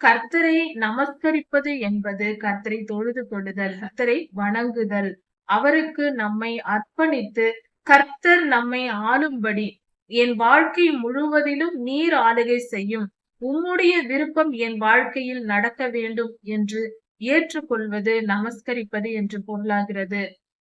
கர்த்தரை நமஸ்கரிப்பது என்பது கர்த்தரை தொழுது கொள்ளுதல் கர்த்தரை வணங்குதல். அவருக்கு நம்மை அர்ப்பணித்து கர்த்தர் நம்மை ஆளும்படி என் வாழ்க்கை முழுவதிலும் நீர் ஆளுகை செய்யும். உம்முடைய விருப்பம் என் வாழ்க்கையில் நடக்க வேண்டும் என்று ஏற்றுக்கொள்வது நமஸ்கரிப்பது என்று பொருளாகிறது.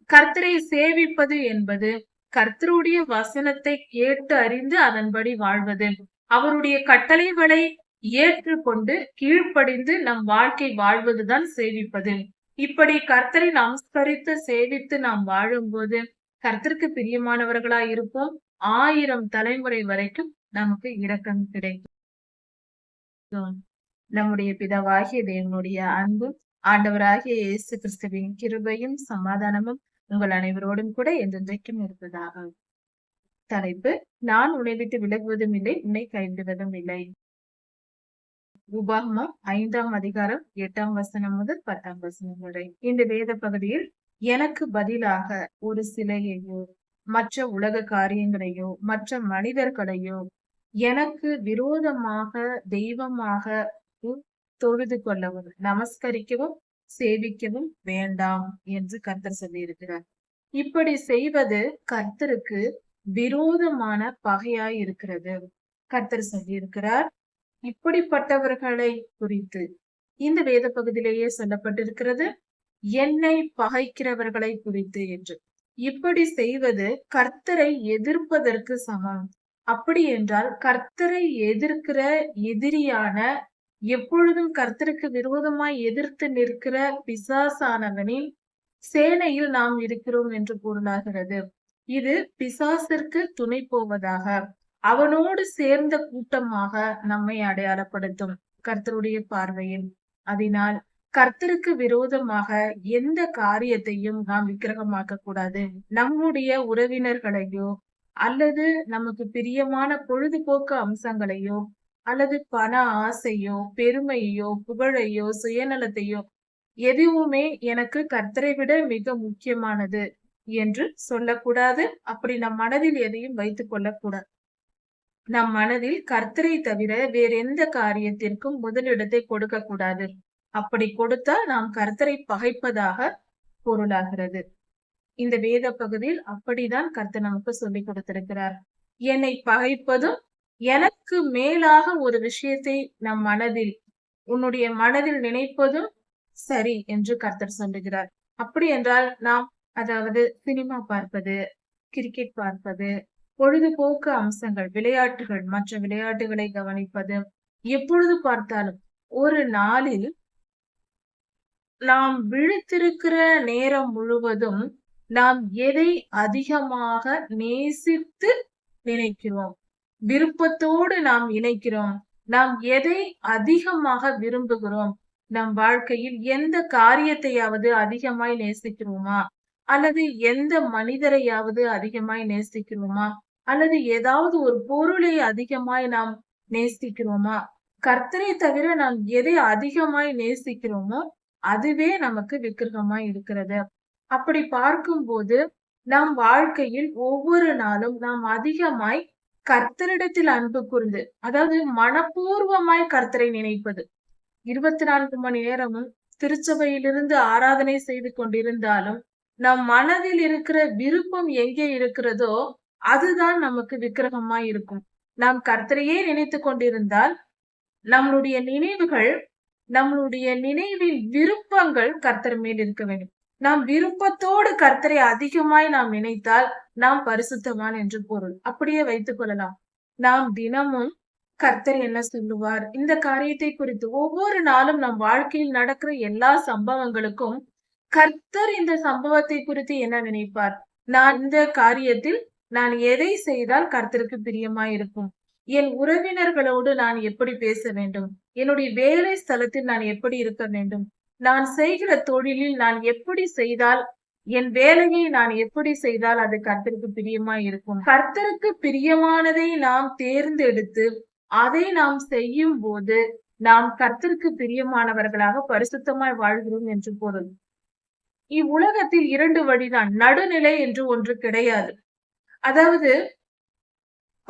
கர்த்தரை சேவிப்பது என்பது கர்த்தருடைய வசனத்தை கேட்டு அறிந்து அதன்படி வாழ்வது. அவருடைய கட்டளைகளை ஏற்றுக்கொண்டு கீழ்ப்படிந்து நம் வாழ்க்கை வாழ்வதுதான் சேவிப்பது. இப்படி கர்த்தரை நமஸ்கரித்து சேவித்து நாம் வாழும்போது கர்த்தருக்கு பிரியமானவர்களா இருப்போம். ஆயிரம் தலைமுறை வரைக்கும் நமக்கு இரக்கம் கிடைக்கும். நம்முடைய பிதாவாகிய தேவனுடைய அன்பும் ஆண்டவராகிய இயேசு கிறிஸ்துவின் கிருபையும் சமாதானமும் உங்கள் அனைவரோடும் கூட என்றென்றைக்கும் இருப்பதாக. தலைப்பு நான் உணவிட்டு விலகுவதும் இல்லை உன்னை கைவிடுவதும் இல்லை. உபாகமம் ஐந்தாம் அதிகாரம் எட்டாம் வசனம் முதல் பத்தாம் வசனம் வரை. இந்த வேத பகுதியில் எனக்கு பதிலாக ஒரு சிலையையோ மற்ற உலக காரியங்களையோ மற்ற மனிதர்களையோ எனக்கு விரோதமாக தெய்வமாக தொழுது கொள்ளவும் நமஸ்கரிக்கவும் சேவிக்கவும் வேண்டாம் என்று கர்த்தர் சொல்லியிருக்கிறார். இப்படி செய்வது கர்த்தருக்கு விரோதமான பகையாய் இருக்கிறது. கர்த்தர் சொல்லியிருக்கிறார் இப்படிப்பட்டவர்களை குறித்து இந்த வேத பகுதியிலேயே சொல்லப்பட்டிருக்கிறது என்னை பகைக்கிறவர்களை குறித்து என்று. இப்படி செய்வது கர்த்தரை எதிர்ப்பதற்கு சமம். அப்படி என்றால் கர்த்தரை எதிர்க்கிற எதிரியான எப்பொழுதும் கர்த்தருக்கு விரோதமாய் எதிர்த்து நிற்கிற பிசாசானவனின் சேனையில் நாம் இருக்கிறோம் என்று பொருளாகிறது இது பிசாசிற்கு துணை போவதாக. அவனோடு சேர்ந்த கூட்டமாக நம்மை அடையாளப்படுத்தும் கர்த்தருடைய பார்வையில். அதனால் கர்த்தருக்கு விரோதமாக எந்த காரியத்தையும் நாம் விக்கிரகமாக்க கூடாது. நம்முடைய உறவினர்களையோ அல்லது நமக்கு பிரியமான பொழுதுபோக்கு அம்சங்களையோ அல்லது பண ஆசையோ பெருமையோ புகழையோ சுயநலத்தையோ எதுவுமே எனக்கு கர்த்தரை விட மிக முக்கியமானது என்று சொல்லக்கூடாது. அப்படி நம் மனதில் எதையும் வைத்துக் கொள்ளக்கூடாது. நம் மனதில் கர்த்தரை தவிர வேற எந்த காரியத்திற்கும் முதலிடத்தை கொடுக்க கூடாது அப்படி கொடுத்தால் நாம் கர்த்தரை பகைப்பதாக பொருளாகிறது. இந்த வேத பகுதியில் அப்படிதான் கர்த்தர் நமக்கு சொல்லி கொடுத்திருக்கிறார். என்னை பகைப்பதும் எனக்கு மேலாக ஒரு விஷயத்தை நம் மனதில் உன்னுடைய மனதில் நினைப்பதும் சரி என்று கர்த்தர் சொல்லுகிறார். அப்படி என்றால் நாம் அதாவது சினிமா பார்ப்பது கிரிக்கெட் பார்ப்பது பொழுதுபோக்கு அம்சங்கள் விளையாட்டுகள் மற்ற விளையாட்டுகளை கவனிப்பது எப்பொழுது பார்த்தாலும் ஒரு நாளில் நாம் விழித்திருக்கிற நேரம் முழுவதும் நாம் எதை அதிகமாக நேசித்து நினைக்கிறோம்? விருப்பத்தோடு நாம் இணைக்கிறோம்? நாம் எதை அதிகமாக விரும்புகிறோம்? நம் வாழ்க்கையில் எந்த காரியத்தையாவது அதிகமாய் நேசிக்கிறோமா? அல்லது எந்த மனிதரையாவது அதிகமாய் நேசிக்கிறோமா? அல்லது ஏதாவது ஒரு பொருளை அதிகமாய் நாம் நேசிக்கிறோமா? கர்த்தரை தவிர நாம் எதை அதிகமாய் நேசிக்கிறோமோ அதுவே நமக்கு விக்கிரகமாய் இருக்கிறது. அப்படி பார்க்கும்போது நம் வாழ்க்கையில் ஒவ்வொரு நாளும் நாம் அதிகமாய் கர்த்தரிடத்தில் அன்பு கூர்ந்து அதாவது மனப்பூர்வமாய் கர்த்தரை நினைப்பது. இருபத்தி நான்கு மணி நேரமும் திருச்சபையிலிருந்து ஆராதனை செய்து கொண்டிருந்தாலும் நம் மனதில் இருக்கிற விருப்பம் எங்கே இருக்கிறதோ அதுதான் நமக்கு விக்கிரகமாய் இருக்கும். நாம் கர்த்தரையே நினைத்து கொண்டிருந்தால் நம்மளுடைய நினைவுகள் நம்மளுடைய நினைவில் விருப்பங்கள் கர்த்தர் மேல் இருக்க வேண்டும். நாம் விருப்பத்தோடு கர்த்தரை அதிகமாய் நாம் நினைத்தால் நாம் பரிசுத்தவான் என்று பொருள். அப்படியே வைத்துக் கொள்ளலாம். நாம் தினமும் கர்த்தர் என்ன சொல்லுவார்? இந்த காரியத்தை குறித்து ஒவ்வொரு நாளும் நம் வாழ்க்கையில் நடக்கிற எல்லா சம்பவங்களுக்கும் கர்த்தர் இந்த சம்பவத்தை குறித்து என்ன நினைப்பார்? நான் இந்த காரியத்தில் நான் எதை செய்தால் கர்த்தருக்கு பிரியமாய் இருக்கும் என் உறவினர்களோடு நான் எப்படி பேச வேண்டும்? என்னுடைய வேலை ஸ்தலத்தில் நான் எப்படி இருக்க வேண்டும்? நான் செய்கிற தொழிலில் நான் எப்படி செய்தால் என் வேலையை நான் எப்படி செய்தால் அது கர்த்தருக்கு பிரியமாய் இருக்கும் கர்த்தருக்கு பிரியமானதை நாம் தேர்ந்தெடுத்து அதை நாம் செய்யும் போது நாம் கர்த்தருக்கு பிரியமானவர்களாக பரிசுத்தமாய் வாழ்கிறோம் என்று பொருள். இவ்வுலகத்தில் இரண்டு வழிதான் நடுநிலை என்று ஒன்று கிடையாது. அதாவது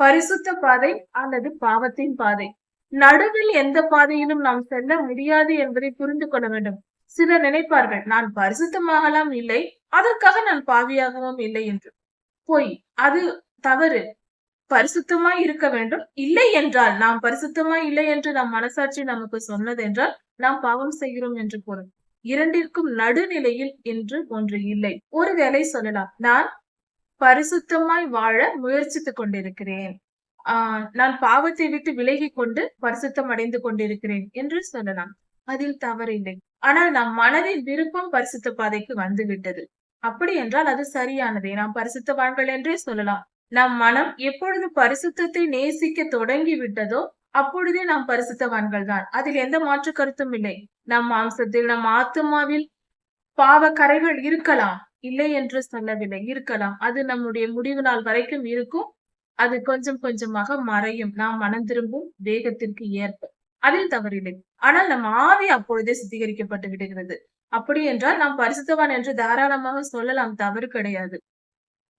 பரிசுத்த பாதை அல்லது பாவத்தின் பாதை. நடுவில் எந்த பாதையிலும் நாம் செல்ல முடியாது என்பதை புரிந்து கொள்ள வேண்டும். சிலர் நினைப்பார்கள் நான் பரிசுத்தமாகலாம் இல்லை அதற்காக நான் பாவியாகவும் இல்லை என்று. பொய் அது தவறு. பரிசுத்தமாய் இருக்க வேண்டும். இல்லை என்றால் நாம் பரிசுத்தமாய் இல்லை என்று நம் மனசாட்சி நமக்கு சொன்னது என்றால் நாம் பாவம் செய்கிறோம் என்று பொருள். இரண்டிற்கும் நடுநிலையில் என்று ஒன்று இல்லை. ஒருவேளை சொல்லலாம் நான் பரிசுத்தமாய் வாழ முயற்சித்துக் கொண்டிருக்கிறேன். ஆஹ் நான் பாவத்தை விட்டு விலகி கொண்டு பரிசுத்தம் அடைந்து கொண்டிருக்கிறேன் என்று சொல்லலாம். அதில் தவறில்லை ஆனால் நம் மனதின் விருப்பம் பரிசுத்த பாதைக்கு வந்து விட்டது அப்படி என்றால் அது சரியானதே. நாம் பரிசுத்தவான்கள் என்றே சொல்லலாம். நம் மனம் எப்பொழுது பரிசுத்தத்தை நேசிக்க தொடங்கி விட்டதோ அப்பொழுதே நாம் பரிசுத்தவான்கள் தான். அதில் எந்த மாற்று கருத்தும் இல்லை. நம் மாம்சத்தில் நம் ஆத்மாவில் பாவ கரைகள் இருக்கலாம். இல்லை என்று சொல்லவில்லை. இருக்கலாம். அது நம்முடைய முடிவு நாள் வரைக்கும் இருக்கும். அது கொஞ்சம் கொஞ்சமாக மறையும். நாம் மனம் திரும்பும் வேகத்திற்கு ஏற்ப. அதில் தவறில்லை. ஆனால் நம் ஆவி அப்பொழுதே சுத்திகரிக்கப்பட்டு விடுகிறது. அப்படி என்றால் நாம் பரிசுத்தவான் என்று தாராளமாக சொல்லலாம். தவறு கிடையாது.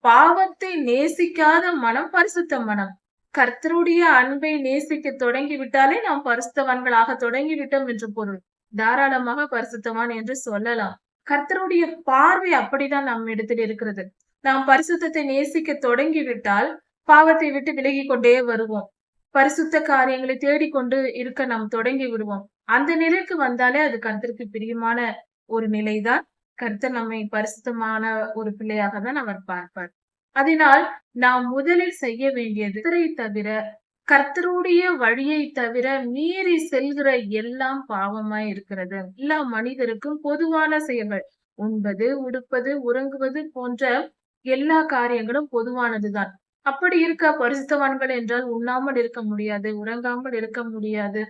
பாவத்தை நேசிக்காத மனம் பரிசுத்த மனம். கர்த்தருடைய அன்பை நேசிக்க தொடங்கி விட்டாலே நாம் பரிசுத்தவான்களாக தொடங்கிவிட்டோம் என்று பொருள். தாராளமாக பரிசுத்தவான் என்று சொல்லலாம். கர்த்தருடைய பார்வை அப்படிதான் நம் இடத்தில் இருக்கிறது. நாம் பரிசுத்தத்தை நேசிக்க தொடங்கி விட்டால் பாவத்தை விட்டு விலகி கொண்டே வருவோம். பரிசுத்த காரியங்களை தேடிக்கொண்டு இருக்க நாம் தொடங்கி விடுவோம். அந்த நிலைக்கு வந்தாலே அது கர்த்தருக்கு பிரியமான ஒரு நிலைதான். கர்த்தர் நம்மை பரிசுத்தமான ஒரு பிள்ளையாக தான் அவர் பார்ப்பார். அதனால் நாம் முதலில் செய்ய வேண்டியது தவிர கர்த்தருடைய வழியை தவிர மீறி செல்கிற எல்லாம் பாவமாய் இருக்கிறது. எல்லா மனிதருக்கும் பொதுவான செயல்கள். உண்பது உடுப்பது உறங்குவது போன்ற எல்லா காரியங்களும் பொதுவானதுதான். அப்படி இருக்க பரிசுத்தவான்கள் என்றால் உண்ணாமல் இருக்க முடியாது உறங்காமல் இருக்க முடியாது.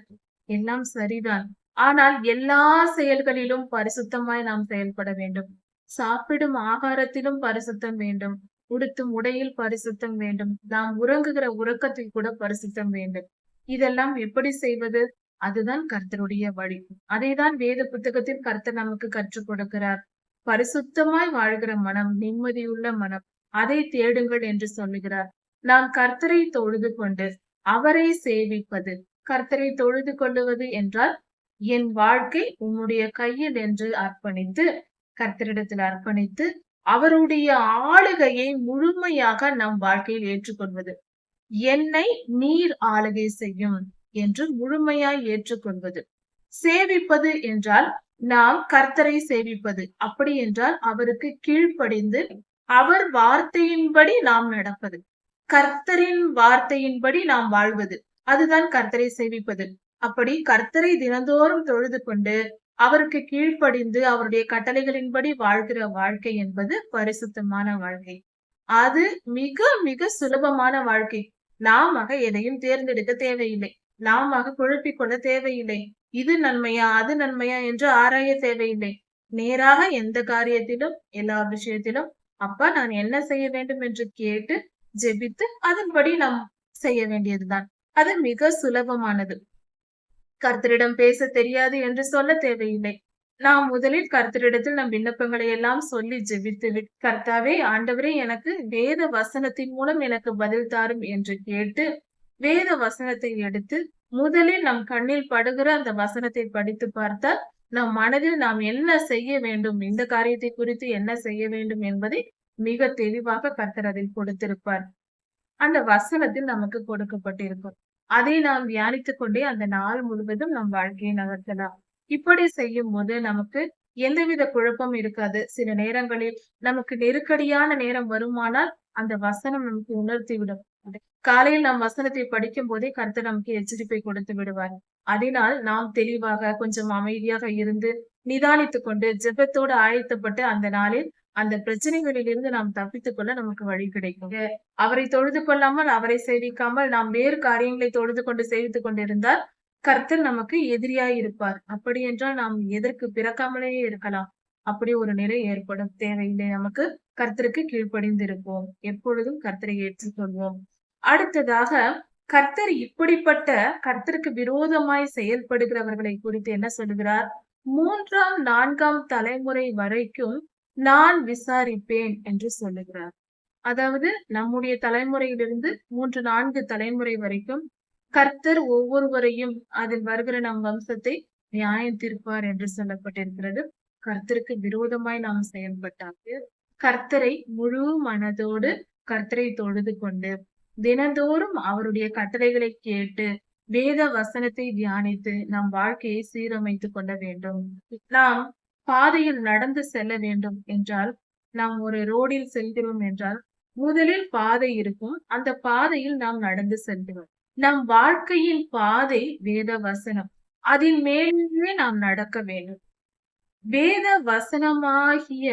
எல்லாம் சரிதான். ஆனால் எல்லா செயல்களிலும் பரிசுத்தமாய் நாம் செயல்பட வேண்டும். சாப்பிடும் ஆகாரத்திலும் பரிசுத்தம் வேண்டும். உடுத்தும் உடையில் பரிசுத்தம் வேண்டும். நாம் உறங்குகிற உறக்கத்தில் கூட பரிசுத்தம் வேண்டும். இதெல்லாம் எப்படி செய்வது? அதுதான் கர்த்தருடைய வழி. அதைதான் வேத புத்தகத்தில் கர்த்தர் நமக்கு கற்றுக் கொடுக்கிறார். பரிசுத்தமாய் வாழ்கிற மனம் நிம்மதியுள்ள மனம். அதை தேடுங்கள் என்று சொல்லுகிறார். நாம் கர்த்தரை தொழுது கொண்டு அவரை சேவிப்பது. கர்த்தரை தொழுது கொள்ளுவது என்றால் என் வாழ்க்கை உன்னுடைய கையில் என்று அர்ப்பணித்து கர்த்தரிடத்தில் அர்ப்பணித்து அவருடைய ஆளுகையை முழுமையாக நம் வாழ்க்கையில் ஏற்றுக்கொள்வது. என்னை நீர் ஆளுகை செய்யும் என்று முழுமையாய் ஏற்றுக்கொள்வது. சேவிப்பது என்றால் நாம் கர்த்தரை சேவிப்பது. அப்படி என்றால் அவருக்கு கீழ்ப்படிந்து அவர் வார்த்தையின்படி நாம் நடப்பது. கர்த்தரின் வார்த்தையின்படி நாம் வாழ்வது. அதுதான் கர்த்தரை சேவிப்பது. அப்படி கர்த்தரை தினந்தோறும் தொழுது கொண்டு அவருக்கு கீழ்ப்படிந்து அவருடைய கட்டளைகளின்படி வாழ்கிற வாழ்க்கை என்பது பரிசுத்தமான வாழ்க்கை. அது மிக மிக சுலபமான வாழ்க்கை. நாம எதையும் தேர்ந்தெடுக்க தேவையில்லை. நாம குழப்பிக் கொள்ள தேவையில்லை. இது நன்மையா அது நன்மையா என்று ஆராய தேவையில்லை. நேராக எந்த காரியத்திலும் எல்லா விஷயத்திலும் அப்பா நான் என்ன செய்ய வேண்டும் என்று கேட்டு ஜெபித்து அதன்படி நாம் செய்ய வேண்டியதுதான். அது மிக சுலபமானது. கர்த்தரிடம் பேச தெரியாது என்று சொல்ல தேவையில்லை. நாம் முதலில் கர்த்தரிடத்தில் நம் விண்ணப்பங்களை எல்லாம் சொல்லி ஜெபித்து விட் கர்த்தாவே ஆண்டவரே எனக்கு வேத வசனத்தின் மூலம் எனக்கு பதில் தாரும் என்று கேட்டு வேத வசனத்தை எடுத்து முதலில் நம் கண்ணில் படுகிற அந்த வசனத்தை படித்து பார்த்தால் நம் மனதில் நாம் என்ன செய்ய வேண்டும் இந்த காரியத்தை குறித்து என்ன செய்ய வேண்டும் என்பதை மிக தெளிவாக கர்த்தர் அதில் கொடுத்திருப்பார். அந்த வசனத்தில் நமக்கு கொடுக்கப்பட்டிருக்கும். அதை நாம் தியானித்துக் கொண்டே அந்த நாள் முழுவதும் நம் வாழ்க்கையை நகர்த்தலாம். இப்படி செய்யும் போது நமக்கு எந்தவித குழப்பம் இருக்காது. சில நேரங்களில் நமக்கு நெருக்கடியான நேரம் வருமானால் அந்த வசனம் நமக்கு உணர்த்தி விடும் காலையில் நாம் வசனத்தை படிக்கும் போதே கருத்து நமக்கு எச்சரிப்பை கொடுத்து விடுவார். அதனால் நாம் தெளிவாக கொஞ்சம் அமைதியாக இருந்து நிதானித்துக் கொண்டு ஜெபத்தோடு ஆயத்தப்பட்டு அந்த நாளில் அந்த பிரச்சனைகளில் இருந்து நாம் தப்பித்துக் கொள்ள நமக்கு வழி கிடைக்கும். அவரை தொழுது கொள்ளாமல் அவரை சேவிக்காமல் நாம் வேறு காரியங்களை தொழுது கொண்டு சேவித்துக் கொண்டிருந்தால் கர்த்தர் நமக்கு எதிரியாய் இருப்பார். அப்படி என்றால் நாம் எதற்கு? பிறக்காமலேயே இருக்கலாம். அப்படி ஒரு நிலை ஏற்படும். தேவையில்லை. நமக்கு கர்த்தருக்கு கீழ்ப்படிந்து இருப்போம் எப்பொழுதும் கர்த்தரை ஏற்றுக்கொள்வோம் அடுத்ததாக கர்த்தர் இப்படிப்பட்ட கர்த்தருக்கு விரோதமாய் செயல்படுகிறவர்களை குறித்து என்ன சொல்கிறார் மூன்றாம் நான்காம் தலைமுறை வரைக்கும் நான் விசாரிப்பேன் என்று சொல்லுகிறார். அதாவது நம்முடைய தலைமுறையிலிருந்து மூன்று நான்கு தலைமுறை வரைக்கும் கர்த்தர் ஒவ்வொருவரையும் அதில் வருகிற நம் வம்சத்தை நியாயம் தீர்ப்பார் என்று சொல்லப்பட்டிருக்கிறது. கர்த்தருக்கு விரோதமாய் நாம் செயல்பட்டாக்கு கர்த்தரை முழு மனதோடு கர்த்தரை தொழுது கொண்டு தினந்தோறும் அவருடைய கட்டளைகளை கேட்டு வேத வசனத்தை தியானித்து நம் வாழ்க்கையை சீரமைத்துக் கொள்ள வேண்டும். நாம் பாதையில் நடந்து செல்ல வேண்டும் என்றால் நாம் ஒரு ரோடில் செல்கிறோம் என்றால் முதலில் பாதை இருக்கும். அந்த பாதையில் நாம் நடந்து செல்கிறோம். நம் வாழ்க்கையின் பாதை வேத வசனம். அதில் மேலே நாம் நடக்க வேண்டும். வேத வசனமாகிய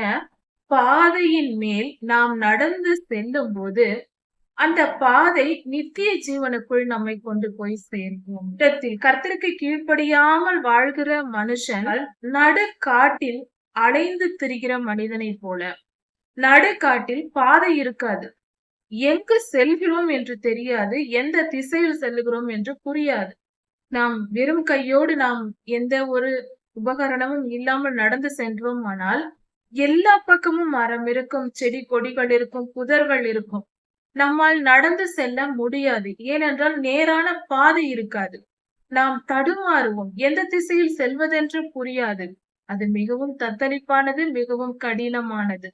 பாதையின் மேல் நாம் நடந்து செல்லும் போது அந்த பாதை நித்திய ஜீவனுக்குள் நம்மை கொண்டு போய் சேர்க்கும். இடத்தில் கர்த்தருக்கு கீழ்ப்படியாமல் வாழ்கிற மனுஷன் நடு காட்டில் அலைந்து திரிகிற மனிதனை போல. நடுக்காட்டில் பாதை இருக்காது. எங்கு செல்கிறோம் என்று தெரியாது எந்த திசையில் செல்லுகிறோம் என்று புரியாது. நாம் வெறும் கையோடு நாம் எந்த ஒரு உபகரணமும் இல்லாமல் நடந்து சென்றோம் ஆனால் எல்லா பக்கமும் மரம் இருக்கும் செடி கொடிகள் இருக்கும் புதர்கள் இருக்கும். நம்மால் நடந்து செல்ல முடியாது. ஏனென்றால் நேரான பாதை இருக்காது. நாம் தடுமாறுவோம். எந்த திசையில் செல்வதென்று புரியாது. அது மிகவும் தத்தளிப்பானது மிகவும் கடினமானது.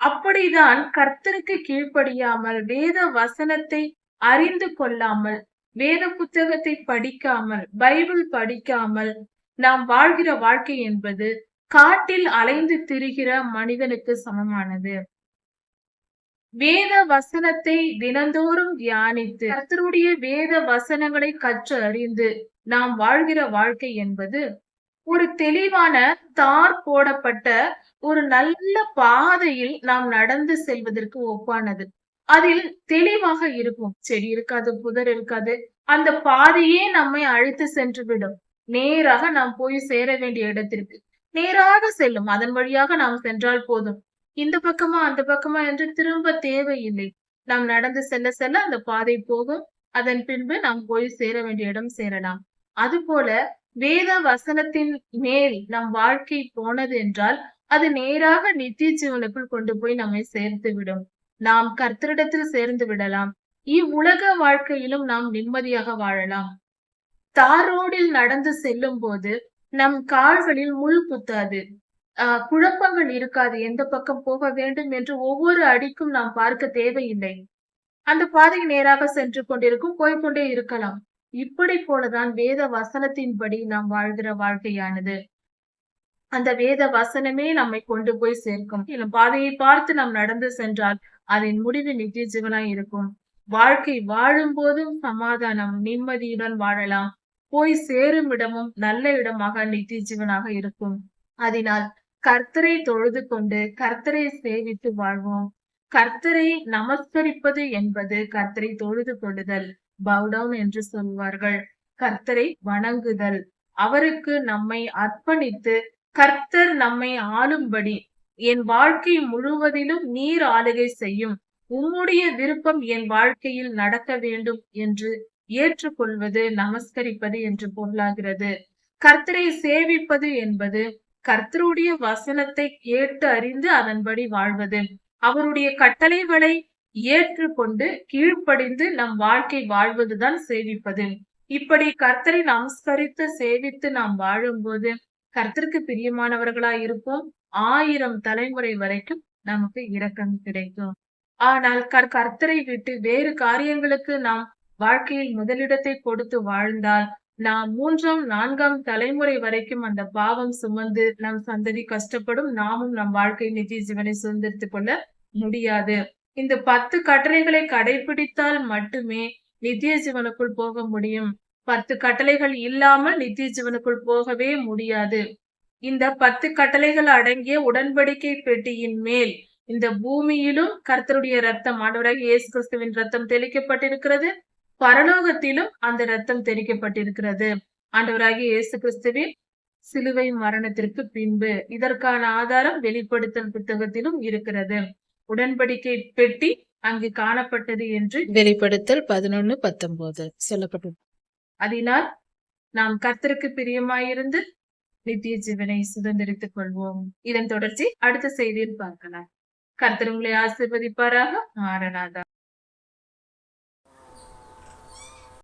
அப்படிதான் கர்த்தருக்கு கீழ்ப்படியாமல் வேத வசனத்தை அறிந்து கொள்ளாமல் வேத புத்தகத்தை படிக்காமல் பைபிள் படிக்காமல் நாம் வாழ்கிற வாழ்க்கை என்பது காட்டில் அலைந்து திரிகிற மனிதனுக்கு சமமானது. வேத வசனத்தை தினந்தோறும் தியானித்து கர்த்தருடைய வேத வசனங்களை கற்று அறிந்து நாம் வாழ்கிற வாழ்க்கை என்பது ஒரு தெளிவான தார் போடப்பட்ட ஒரு நல்ல பாதையில் நாம் நடந்து செல்வதற்கு ஒப்பானது. அதில் தெளிவாக இருக்கும். செடி இருக்காது புதர் இருக்காது. அந்த பாதையே நம்மை அழைத்து சென்று விடும் நேராக நாம் போய் சேர வேண்டிய இடத்திற்கு. நேராக செல்லும். அதன் வழியாக நாம் சென்றால் போதும். இந்த பக்கமா அந்த பக்கமா என்று திரும்ப தேவையில்லை. நாம் நடந்து செல்ல செல்ல அந்த பாதை போகும். அதன் பின்பு நாம் போய் சேர வேண்டிய இடம் சேரலாம். அதுபோல வேத வசனத்தின் மேல் நம் வாழ்க்கை போனது என்றால் அது நேராக நித்திய ஜீவனுக்குள் கொண்டு போய் நம்மை சேர்த்து விடும். நாம் கர்த்தரிடத்தில் சேர்ந்து விடலாம். இவ்வுலக வாழ்க்கையிலும் நாம் நிம்மதியாக வாழலாம். தாரோடில் நடந்து செல்லும் போது நம் கால்களில் முள் குத்தாது குழப்பங்கள் இருக்காது. எந்த பக்கம் போக வேண்டும் என்று ஒவ்வொரு அடிக்கும் நாம் பார்க்க தேவையில்லை. அந்த பாதை நேராக சென்று கொண்டிருக்கும் போய்கொண்டே இருக்கலாம். இப்படி போலதான் வேத வசனத்தின்படி நாம் வாழ்கிற வாழ்க்கையானது. அந்த வேத வசனமே நம்மை கொண்டு போய் சேர்க்கும். பாதையை பார்த்து நாம் நடந்து சென்றால் அதன் முடிவு நித்திய ஜீவனாய் இருக்கும். வாழ்க்கை வாழும் போதும் சமாதானம் நிம்மதியுடன் வாழலாம். போய் சேரும் இடமும் நல்ல இடமாக நித்திய ஜீவனாக இருக்கும். அதனால் கர்த்தரை தொழுது கொண்டு கர்த்தரை சேவித்து வாழ்வோம். கர்த்தரை நமஸ்கரிப்பது என்பது கர்த்தரை தொழுது கொள்ளுதல் பவுடவுன் என்று சொல்வார்கள். கர்த்தரை வணங்குதல் அவருக்கு நம்மை அர்ப்பணித்து கர்த்தர் நம்மை ஆளும்படி என் வாழ்க்கை முழுவதிலும் நீர் ஆளுகை செய்யும். உம்முடைய விருப்பம் என் வாழ்க்கையில் நடக்க வேண்டும் என்று ஏற்றுக்கொள்வது நமஸ்கரிப்பது என்று பொருளாகிறது. கர்த்தரை சேவிப்பது என்பது கர்த்தருடைய வசனத்தை கேட்டு அறிந்து அதன்படி வாழ்வது. அவருடைய கட்டளைகளை ஏற்றுக்கொண்டு கீழ்ப்படிந்து நம் வாழ்க்கை வாழ்வதுதான் சேவிப்பது. இப்படி கர்த்தரை நமஸ்கரித்து சேவித்து நாம் வாழும்போது கர்த்தருக்கு பிரியமானவர்களா இருப்போம். ஆயிரம் தலைமுறை வரைக்கும் நமக்கு இரக்கம் கிடைக்கும். ஆனால் கர் கர்த்தரை விட்டு வேறு காரியங்களுக்கு நாம் வாழ்க்கையில் முதலிடத்தை கொடுத்து வாழ்ந்தால் நாம் மூன்றாம் நான்காம் தலைமுறை வரைக்கும் அந்த பாவம் சுமந்து நம் சந்ததி கஷ்டப்படும் நாமும் நம் வாழ்க்கை நிதி ஜீவனை சுதந்திரித்துக் கொள்ள முடியாது. இந்த பத்து கட்டளைகளை கடைபிடித்தால் மட்டுமே நித்திய ஜீவனுக்குள் போக முடியும். பத்து கட்டளைகள் இல்லாமல் நித்திய ஜீவனுக்குள் போகவே முடியாது. இந்த பத்து கட்டளைகள் அடங்கிய உடன்படிக்கை பெட்டியின் மேல் இந்த பூமியிலும் கர்த்தருடைய ரத்தம் ஆண்டவராக இயேசு கிறிஸ்துவின் ரத்தம் தெளிக்கப்பட்டிருக்கிறது. பரலோகத்திலும் அந்த ரத்தம் தெரிக்கப்பட்டிருக்கிறது ஆண்டவராகிய இயேசு கிறிஸ்துவின் சிலுவை மரணத்திற்கு பின்பு இதற்கான ஆதாரம் வெளிப்படுத்தல் புத்தகத்திலும் இருக்கிறது. உடன்படிக்கை பெட்டி அங்கு காணப்பட்டது என்று வெளிப்படுத்தல் பதினொன்னு பத்தொன்பது. சொல்லப்பட்டது. அதனால் நாம் கர்த்தருக்கு பிரியமாயிருந்து நித்திய ஜீவனை சுதந்திரித்துக் கொள்வோம். இதன் தொடர்ச்சி அடுத்த செய்தியில் பார்க்கலாம். கர்த்தர் உங்களை ஆசிர்வதிப்பாராக மாறனாதா